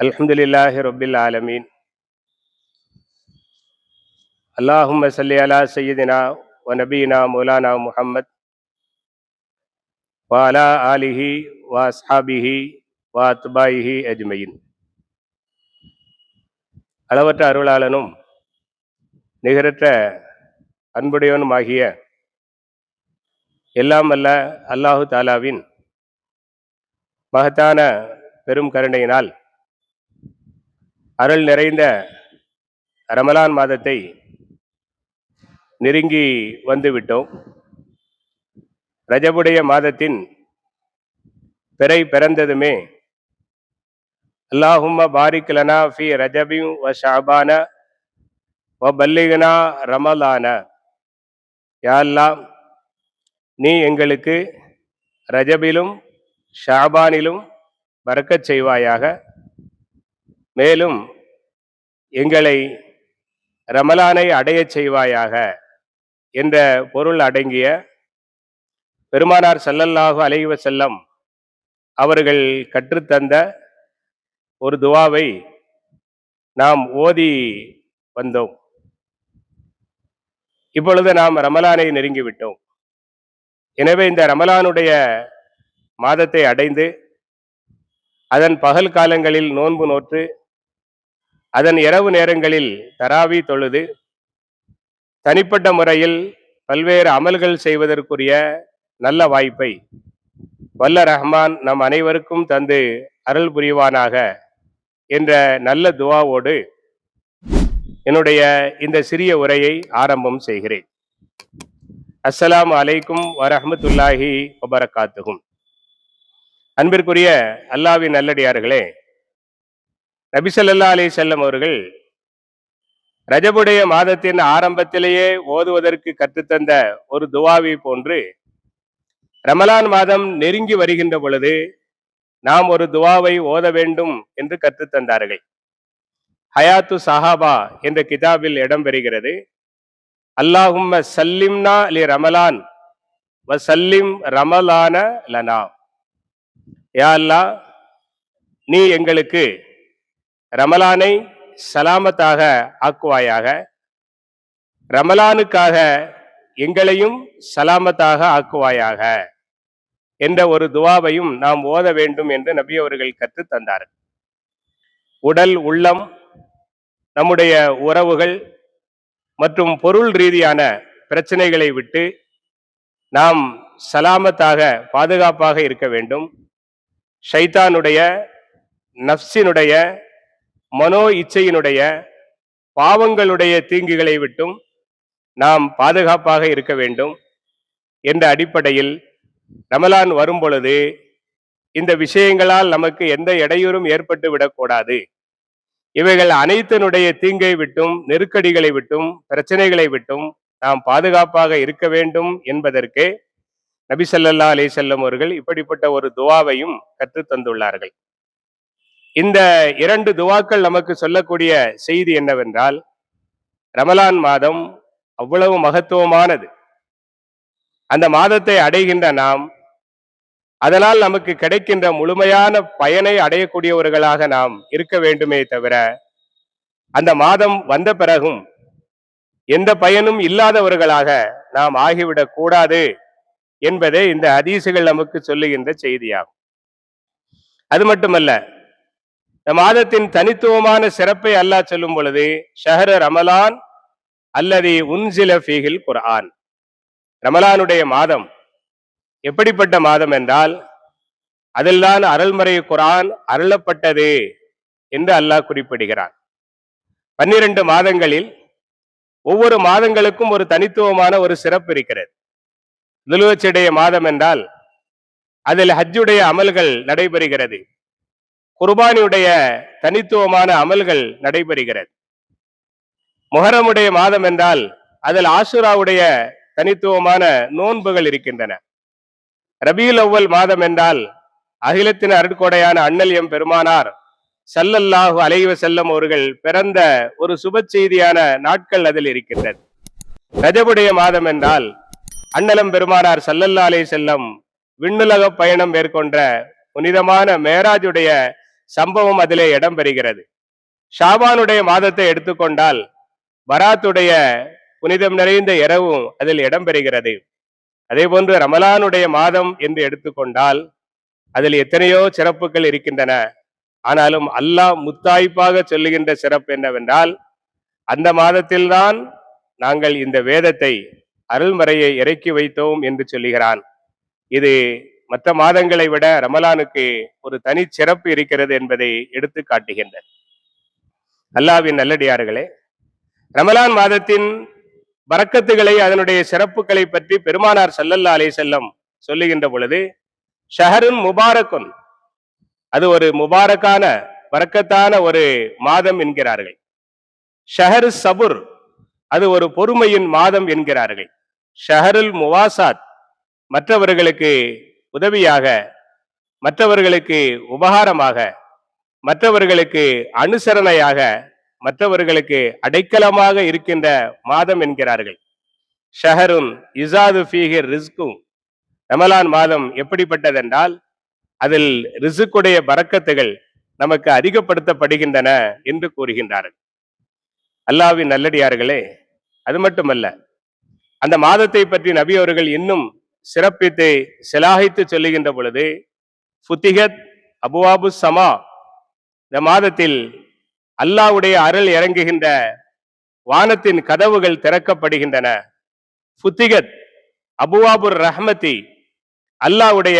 الحمد لله رب العالمين اللهم صل على سيدنا ونبينا مولانا محمد وعلى آله وأصحابه وأتباعه أجمعين அளவற்ற அருளாளனும் நிகரற்ற அன்புடையவனுமாகிய எல்லாம் அல்ல அல்லாஹு தாலாவின் மகத்தான பெரும் கருணையினால் அருள் நிறைந்த ரமலான் மாதத்தை நெருங்கி வந்துவிட்டோம். ரஜபுடைய மாதத்தின் பிறை பிறந்ததுமே அல்லாஹும்ம பாரிக்லனா ஃபி ரஜபி வ ஷாபான வ பல்லிகனா ரமலான. யா நீ எங்களுக்கு ரஜபிலும் ஷாபானிலும் பறக்கச் செய்வாயாக. மேலும் எங்களை ரமலானை அடையச் செய்வாயாக என்ற பொருள் அடங்கிய பெருமானார் சல்லல்லாஹு அலைவ செல்லம் அவர்கள் கற்றுத்தந்த ஒரு துவாவை நாம் ஓதி வந்தோம். இப்பொழுது நாம் ரமலானை நெருங்கிவிட்டோம் எனவே இந்த ரமலானுடைய மாதத்தை அடைந்து அதன் பகல் காலங்களில் நோன்பு நோற்று அதன் இரவு நேரங்களில் தராவி தொழுது தனிப்பட்ட முறையில் பல்வேறு அமல்கள் செய்வதற்குரிய நல்ல வாய்ப்பை வல்ல ரஹ்மான் நம் அனைவருக்கும் தந்து அருள் புரிவானாக என்ற நல்ல துவாவோடு என்னுடைய இந்த சிறிய உரையை ஆரம்பம் செய்கிறேன். அஸ்ஸலாம் அலைக்கும் வரஹமத்துல்லாஹி வபரகாத்துகும் அன்பிற்குரிய அல்லாவின் நல்லடியார்களே நபிசல்லா அலி செல்லம் அவர்கள் ரஜபுடைய மாதத்தின் ஆரம்பத்திலேயே ஓதுவதற்கு கற்றுத்தந்த ஒரு துவாவி போன்று ரமலான் மாதம் நெருங்கி வருகின்ற பொழுது நாம் ஒரு துவாவை ஓத வேண்டும் என்று கற்றுத்தந்தார்கள் ஹயாத்து சஹாபா என்ற கிதாபில் இடம்பெறுகிறது அல்லாஹும்ம சல்லிம்னா லி ரமலான் வ சல்லிம் ரமலான லனா. யா அல்லாஹ் நீ எங்களுக்கு ரமலானை சலாமத்தாக ஆக்குவாயாக. ரமலானுக்காக எங்களையும் சலாமத்தாக ஆக்குவாயாக என்ற ஒரு துவாவையும் நாம் ஓத வேண்டும் என்று நபி அவர்கள் கற்று தந்தார் உடல் உள்ளம் நம்முடைய உறவுகள் மற்றும் பொருள் ரீதியான பிரச்சனைகளை விட்டு நாம் சலாமத்தாக பாதுகாப்பாக இருக்க வேண்டும். ஷைத்தானுடைய நப்சினுடைய மனோ இச்சையினுடைய பாவங்களுடைய தீங்குகளை விட்டும் நாம் பாதுகாப்பாக இருக்க வேண்டும் என்ற அடிப்படையில் ரமலான் வரும் பொழுது இந்த விஷயங்களால் நமக்கு எந்த இடையூறும் ஏற்பட்டு விடக்கூடாது. இவைகள் அனைத்தினுடைய தீங்கை விட்டும் நெருக்கடிகளை விட்டும் பிரச்சனைகளை விட்டும் நாம் பாதுகாப்பாக இருக்க வேண்டும் என்பதற்கு நபி ஸல்லல்லாஹு அலைஹி செல்லம் அவர்கள் இப்படிப்பட்ட ஒரு துவாவையும் கற்றுத்தந்துள்ளார்கள் இந்த இரண்டு துவாக்கள் நமக்கு சொல்லக்கூடிய செய்தி என்னவென்றால் ரமலான் மாதம் அவ்வளவு மகத்துவமானது. அந்த மாதத்தை அடைகின்ற நாம் அதனால் நமக்கு கிடைக்கின்ற முழுமையான பயனை அடையக்கூடியவர்களாக நாம் இருக்க வேண்டுமே தவிர அந்த மாதம் வந்த பிறகும் எந்த பயனும் இல்லாதவர்களாக நாம் ஆகிவிடக் கூடாது என்பதே இந்த ஹதீசுகள் நமக்கு சொல்லுகின்ற செய்தியாகும். அது மட்டுமல்ல இந்த மாதத்தின் தனித்துவமான சிறப்பை அல்லாஹ் சொல்லும் பொழுது ஷஹர ரமலான் அல்லது உன்சில ஃபீகில் குர்ஆன். ரமலானுடைய மாதம் எப்படிப்பட்ட மாதம் என்றால் அதில்தான் அருள்மறை குரான் அருளப்பட்டது என்று அல்லாஹ் குறிப்பிடுகிறான். பன்னிரண்டு மாதங்களில் ஒவ்வொரு மாதங்களுக்கும் ஒரு தனித்துவமான ஒரு சிறப்பு இருக்கிறது. துலுவச்சுடைய மாதம் என்றால் அதில் ஹஜ்ஜுடைய அமல்கள் நடைபெறுகிறது. குர்பானியுடைய தனித்துவமான அமல்கள் நடைபெறுகிறது. முஹரமுடைய மாதம் என்றால் அதில் ஆசுராவுடைய தனித்துவமான நோன்புகள் இருக்கின்றன. ரபியுல் அவ்வல் மாதம் என்றால் அகிலத்தின் அருட்கொடையான அண்ணல் எம் பெருமானார் சல்லல்லாஹு அலைவ செல்லம் அவர்கள் பிறந்த ஒரு சுப செய்தியான நாட்கள் அதில் இருக்கின்றது. ரஜபுடைய மாதம் என்றால் அண்ணலம் பெருமானார் சல்லல்லா அலை செல்லம் விண்ணுலக பயணம் மேற்கொண்ட புனிதமான மேராஜுடைய சம்பவம் அதிலே இடம் பெறுகிறது ஷாபானுடைய மாதத்தை எடுத்துக்கொண்டால் பராத்துடைய புனிதம் நிறைந்த இரவும் அதில் இடம் பெறுகிறது அதே போன்று ரமலானுடைய மாதம் என்று எடுத்துக்கொண்டால் அதில் எத்தனையோ சிறப்புகள் இருக்கின்றன. ஆனாலும் அல்லாஹ் முத்தாய்ப்பாக சொல்லுகின்ற சிறப்பு என்னவென்றால் அந்த மாதத்தில்தான் நாங்கள் இந்த வேதத்தை அருள்மறையை இறக்கி வைத்தோம் என்று சொல்லுகிறான். இது மற்ற மாதங்களை விட ரமலானுக்கு ஒரு தனி சிறப்பு இருக்கிறது என்பதை எடுத்து காட்டுகின்றது அல்லாவின் நல்லடியார்களே ரமலான் மாதத்தின் பறக்கத்துகளை அதனுடைய சிறப்புகளை பற்றி பெருமானார் சல்லல்லா அலை செல்லம் சொல்லுகின்ற பொழுது ஷஹருன் முபாரக்குன் அது ஒரு முபாரக்கான பறக்கத்தான ஒரு மாதம் என்கிறார்கள். ஷஹரு சபுர் அது ஒரு பொறுமையின் மாதம் என்கிறார்கள். ஷஹருல் முவாசாத் மற்றவர்களுக்கு உதவியாக மற்றவர்களுக்கு உபகாரமாக மற்றவர்களுக்கு அனுசரணையாக மற்றவர்களுக்கு அடைக்கலமாக இருக்கின்ற மாதம் என்கிறார்கள். ஷஹருன் இசாது ஃபீஹிர் ரிஸ்கும். ரமலான் மாதம் எப்படிப்பட்டதென்றால் அதில் ரிசுக்குடைய பறக்கத்துகள் நமக்கு அதிகப்படுத்தப்படுகின்றன என்று கூறுகின்றார்கள். அல்லாவின் நல்லடியார்களே அது மட்டுமல்ல அந்த மாதத்தை பற்றி நபி அவர்கள் இன்னும் சிறப்பித்து சிலாகித்து சொல்லுகின்ற பொழுது ஃபுத்திகத் அபுவாபு சமா இந்த மாதத்தில் அல்லாஹ்வுடைய அருள் இறங்குகின்ற வானத்தின் கதவுகள் திறக்கப்படுகின்றன. ஃபுத்திகத் அபுவாபுர் ரஹ்மதி அல்லாஹ்வுடைய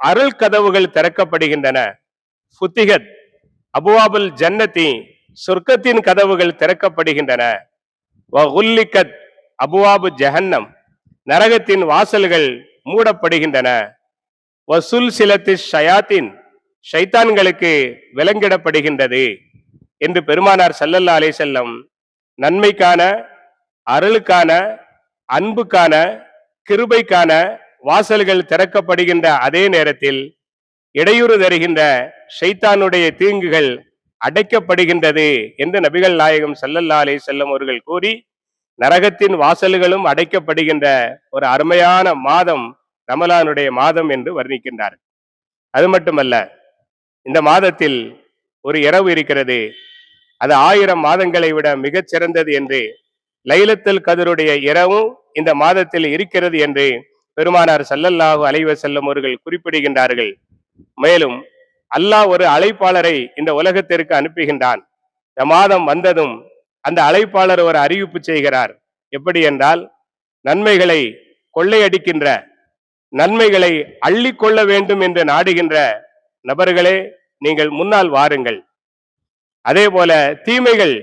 அருள் கதவுகள் திறக்கப்படுகின்றன. ஃபுத்திகத் அபுவாபுல் ஜன்னதி சொர்க்கத்தின் கதவுகள் திறக்கப்படுகின்றன. வகுல்லிக்கத் அபுவாபு ஜஹன்னம் நரகத்தின் வாசல்கள் மூடப்படுகின்றன. வசூல் சிலத்து ஷயாத்தின் ஷைத்தான்களுக்கு விலங்கிடப்படுகின்றது என்று பெருமானார் சல்லல்லா அலை செல்லம் நன்மைக்கான அருளுக்கான அன்புக்கான கிருபைக்கான வாசல்கள் திறக்கப்படுகின்ற அதே நேரத்தில் இடையூறு தருகின்ற ஷைத்தானுடைய தீங்குகள் அடைக்கப்படுகின்றது என்று நபிகள் நாயகம் சல்லல்லா அலே செல்லம் அவர்கள் கூறி நரகத்தின் வாசல்களும் அடைக்கப்படுகின்ற ஒரு அருமையான மாதம் ரமலானுடைய மாதம் என்று வர்ணிக்கின்றார். அது மட்டுமல்ல இந்த மாதத்தில் ஒரு இரவு இருக்கிறது. அது ஆயிரம் மாதங்களை விட மிகச் சிறந்தது என்று லைலத்துல் கதருடைய இரவும் இந்த மாதத்தில் இருக்கிறது என்று பெருமானார் சல்லல்லாஹு அலைவ செல்லும் அவர்கள் குறிப்பிடுகின்றார்கள். மேலும் அல்லாஹ் ஒரு அழைப்பாளரை இந்த உலகத்திற்கு அனுப்புகின்றான். இந்த மாதம் வந்ததும் அந்த அழைப்பாளர் ஒரு அறிவிப்பு செய்கிறார். எப்படி என்றால் நன்மைகளை கொள்ளையடிக்கின்ற நன்மைகளை அள்ளிக்கொள்ள வேண்டும் என்று நாடுகின்ற நபர்களே நீங்கள் முன்னால் வாருங்கள். அதே போல தீமைகள்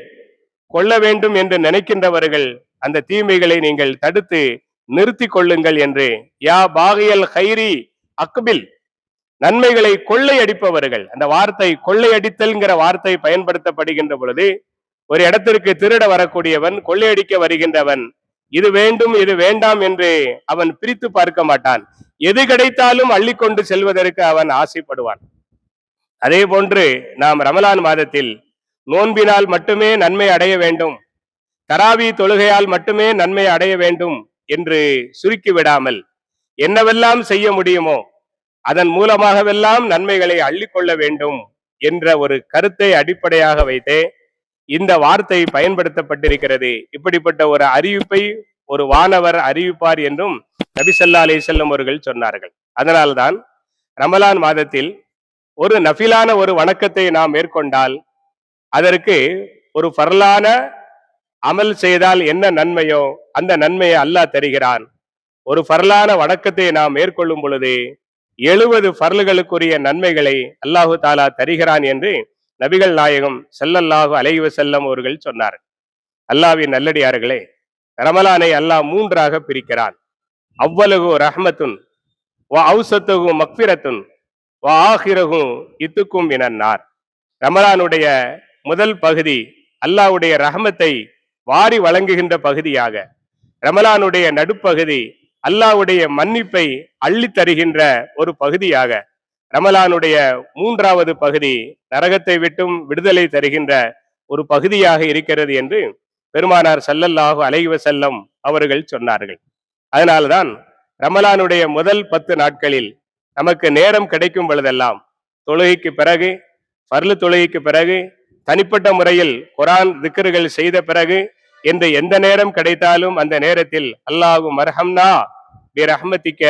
கொள்ள வேண்டும் என்று நினைக்கின்றவர்கள் அந்த தீமைகளை நீங்கள் தடுத்து நிறுத்தி கொள்ளுங்கள் என்று யா பாகியல் ஹைரி அக்பில் நன்மைகளை கொள்ளையடிப்பவர்கள். அந்த வார்த்தை கொள்ளையடித்தல்ங்கிற வார்த்தை பயன்படுத்தப்படுகின்ற பொழுது ஒரு இடத்திற்கு திருட வரக்கூடியவன் கொள்ளையடிக்க வருகின்றவன். இது வேண்டும் இது வேண்டாம் என்று அவன் பிரித்து பார்க்க மாட்டான். எது கிடைத்தாலும் அள்ளிக்கொண்டு செல்வதற்கு அவன் ஆசைப்படுவான். அதே போன்று நாம் ரமலான் மாதத்தில் நோன்பினால் மட்டுமே நன்மை அடைய வேண்டும். தராவி தொழுகையால் மட்டுமே நன்மை அடைய வேண்டும் என்று சுருக்கி விடாமல் என்னவெல்லாம் செய்ய முடியுமோ அதன் மூலமாகவெல்லாம் நன்மைகளை அள்ளிக்கொள்ள வேண்டும் என்ற ஒரு கருத்தை அடிப்படையாக வைத்தே இந்த வார்த்தை பயன்படுத்தப்பட்டிருக்கிறது. இப்படிப்பட்ட ஒரு அறிவிப்பை ஒரு வானவர் அறிவிப்பார் என்றும் நபிசல்லா அலி செல்லம் அவர்கள் சொன்னார்கள். அதனால்தான் ரமலான் மாதத்தில் ஒரு நஃபிலான ஒரு வணக்கத்தை நாம் மேற்கொண்டால் அதற்கு ஒரு பரலான அமல் செய்தால் என்ன நன்மையோ அந்த நன்மையை அல்லாஹ் தருகிறான். ஒரு பரலான வணக்கத்தை நாம் மேற்கொள்ளும் பொழுது எழுபது பரல்களுக்குரிய நன்மைகளை அல்லாஹு தாலா தருகிறான் என்று நபிகள் நாயகம் செல்லல்லாஹு அலைவ செல்லம் அவர்கள் சொன்னார். அல்லாவின் நல்லடியார்களே ரமலானை அல்லாஹ் மூன்றாக பிரிக்கிறான். அவ்வளகு ரஹ்மத்துன் வ ஔசத்துகு மக்பிரத்துன் வ ஆஹிரகும் இத்துக்கும் இனன்னார் ரமலானுடைய முதல் பகுதி அல்லாஹ்வுடைய ரஹமத்தை வாரி வழங்குகின்ற பகுதியாக ரமலானுடைய நடுப்பகுதி அல்லாஹ்வுடைய மன்னிப்பை அள்ளித் தருகின்ற ஒரு பகுதியாக ரமலானுடைய மூன்றாவது பகுதி நரகத்தை விட்டும் விடுதலை தருகின்ற ஒரு பகுதியாக இருக்கிறது என்று பெருமானார் சல்லல்லாஹு அலைவ செல்லம் அவர்கள் சொன்னார்கள். அதனால்தான் ரமலானுடைய முதல் பத்து நாட்களில் நமக்கு நேரம் கிடைக்கும் பொழுதெல்லாம் தொழுகைக்கு பிறகு பர்லு தொழுகைக்கு பிறகு தனிப்பட்ட முறையில் குரான் திக்கர்கள் செய்த பிறகு என்று எந்த நேரம் கிடைத்தாலும் அந்த நேரத்தில் அல்லாஹு மர்ஹம்னா பி ரஹ்மத்திக்க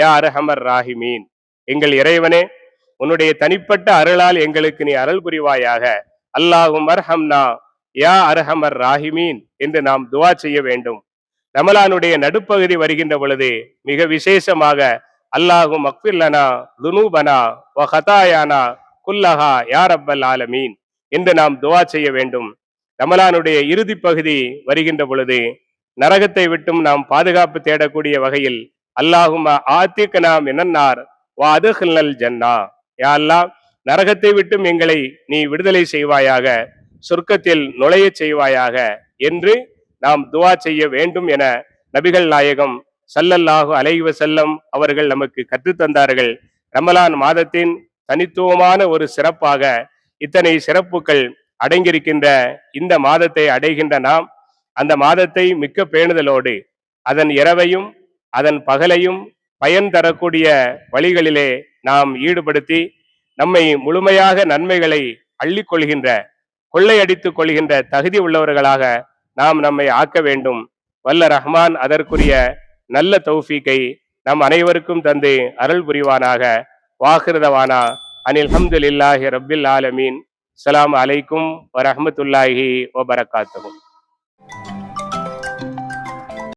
யா அரஹமர் ராஹிமீன். எங்கள் இறைவனே உன்னுடைய தனிப்பட்ட அருளால் எங்களுக்கு நீ அருள் புரிவாயாக. அல்லாஹும் அர்ஹம்னா யா அர்ஹமர் ராஹிமீன் என்று நாம் துவா செய்ய வேண்டும். ரமலானுடைய நடுப்பகுதி வருகின்ற பொழுது மிக விசேஷமாக அல்லாஹும் அக்பில்லனா துனூபனா வ ஹதாயானா குல்லஹா யா ரப்பல் ஆலமீன் என்று நாம் துவா செய்ய வேண்டும். ரமலானுடைய இறுதி பகுதி வருகின்ற பொழுது நரகத்தை விட்டும் நாம் பாதுகாப்பு தேடக்கூடிய வகையில் அல்லாஹும் ஆத்திக்கனா நாம் என்னன்னார் அதுஹில்லல் ஜன்னா. யா அல்லாஹ் நரகத்தை விட்டும் எங்களை நீ விடுதலை செய்வாயாக சொர்க்கத்தில் நுழையச் செய்வாயாக என்று நாம் துவா செய்ய வேண்டும் என நபிகள் நாயகம் சல்லல்லாஹு அலைவ செல்லம் அவர்கள் நமக்கு கற்றுத்தந்தார்கள் ரமலான் மாதத்தின் தனித்துவமான ஒரு சிறப்பாக இத்தனை சிறப்புகள் அடங்கியிருக்கின்ற இந்த மாதத்தை அடைகின்ற நாம் அந்த மாதத்தை மிக்க பேணுதலோடு அதன் இரவையும் அதன் பகலையும் பயன் தரக்கூடிய வழிகளிலே நாம் ஈடுபடுத்தி நம்மை முழுமையாக நன்மைகளை அள்ளிக்கொள்கின்ற கொள்ளையடித்துக் கொள்கின்ற தகுதி உள்ளவர்களாக நாம் நம்மை ஆக்க வேண்டும். வல்ல ரஹ்மான் அதற்குரிய நல்ல தௌஃபீக்கை நம் அனைவருக்கும் தந்து அருள் புரிவானாக. வாகிருதவானா. அனில் ஹம்துலில்லாஹி ரபில் ஆலமீன். அலாம் அலைக்கும் வரஹ்மத்துல்லாஹி வபரகாத்தகும்